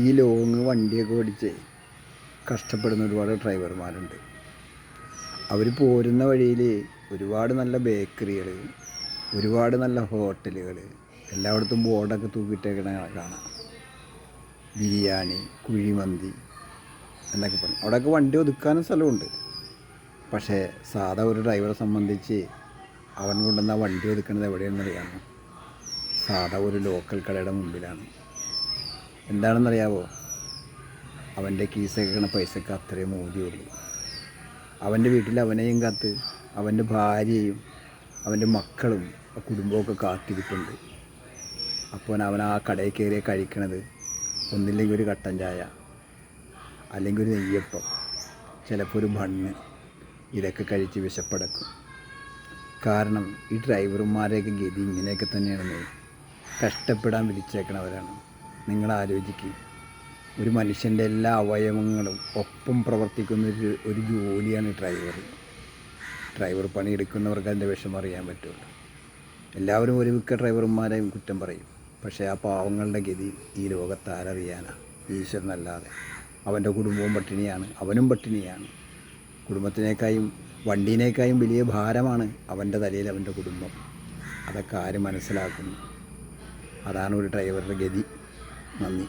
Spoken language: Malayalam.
ഈ ലോങ് വണ്ടിയൊക്കെ ഓടിച്ച് കഷ്ടപ്പെടുന്ന ഒരുപാട് ഡ്രൈവർമാരുണ്ട്. അവർ പോരുന്ന വഴിയിൽ ഒരുപാട് നല്ല ബേക്കറികൾ ഒരുപാട് നല്ല ഹോട്ടലുകൾ എല്ലായിടത്തും ബോർഡൊക്കെ തൂക്കിയിട്ടേക്കണ കാണാം. ബിരിയാണി കുഴിമന്തി എന്നൊക്കെ പറഞ്ഞു അവിടെയൊക്കെ വണ്ടി ഒതുക്കാനും സ്ഥലമുണ്ട്. പക്ഷേ സാധാ ഒരു ഡ്രൈവറെ സംബന്ധിച്ച് അവൻ കൊണ്ടുവന്ന വണ്ടി ഒതുക്കുന്നത് എവിടെയെന്നറിയാമോ സാധാ ഒരു ലോക്കൽ കടയുടെ മുമ്പിലാണ്. എന്താണെന്നറിയാവോ? അവന്റെ കീസക്കണ പൈസക്ക് അത്രയും മൂല്യമുള്ളൂ അവന്റെ വീട്ടിൽ അവനെയും കാത്ത് അവന്റെ ഭാര്യയും അവന്റെ മക്കളും കുടുംബമൊക്കെ കാത്തിരിപ്പുണ്ട്. അപ്പോൾ അവൻ ആ കടയിൽ കയറി കഴിക്കണത് ഒന്നില്ലെങ്കിൽ ഒരു കട്ടൻ ചായ അല്ലെങ്കിൽ ഒരു നെയ്യപ്പം ചിലപ്പോൾ ഒരു മണ്ണ് ഇതൊക്കെ കഴിച്ച് വിശപ്പടക്കും. കാരണം ഈ ഡ്രൈവർമാരെയൊക്കെ ഗതി ഇങ്ങനെയൊക്കെ തന്നെയാണെന്ന്. കഷ്ടപ്പെടാൻ വിളിച്ചേക്കണവരാണ് നിങ്ങൾ ആലോചിക്കുക ഒരു മനുഷ്യന്റെ എല്ലാ അവയവങ്ങളും ഒപ്പം പ്രവർത്തിക്കുന്ന ഒരു ഒരു ജോലിയാണ് ഡ്രൈവർ. ഡ്രൈവർ പണിയെടുക്കുന്നവർക്ക് അതിന്റെ വിഷമം അറിയാൻ പറ്റുള്ളൂ. എല്ലാവരും ഒരു മിക്ക ഡ്രൈവർമാരെയും കുറ്റം പറയും. പക്ഷേ ആ പാവങ്ങളുടെ ഗതി ഈ ലോകത്താരറിയാനാണ് ഈശ്വരനല്ലാതെ. അവന്റെ കുടുംബവും പട്ടിണിയാണ്. അവനും പട്ടിണിയാണ്. കുടുംബത്തിനേക്കായും വണ്ടീനേക്കായും വലിയ ഭാരമാണ് അവന്റെ തലയിൽ അവന്റെ കുടുംബം. അതൊക്കെ ആര് മനസ്സിലാക്കുന്നു? അതാണ് ഒരു ഡ്രൈവറുടെ ഗതി. നന്ദി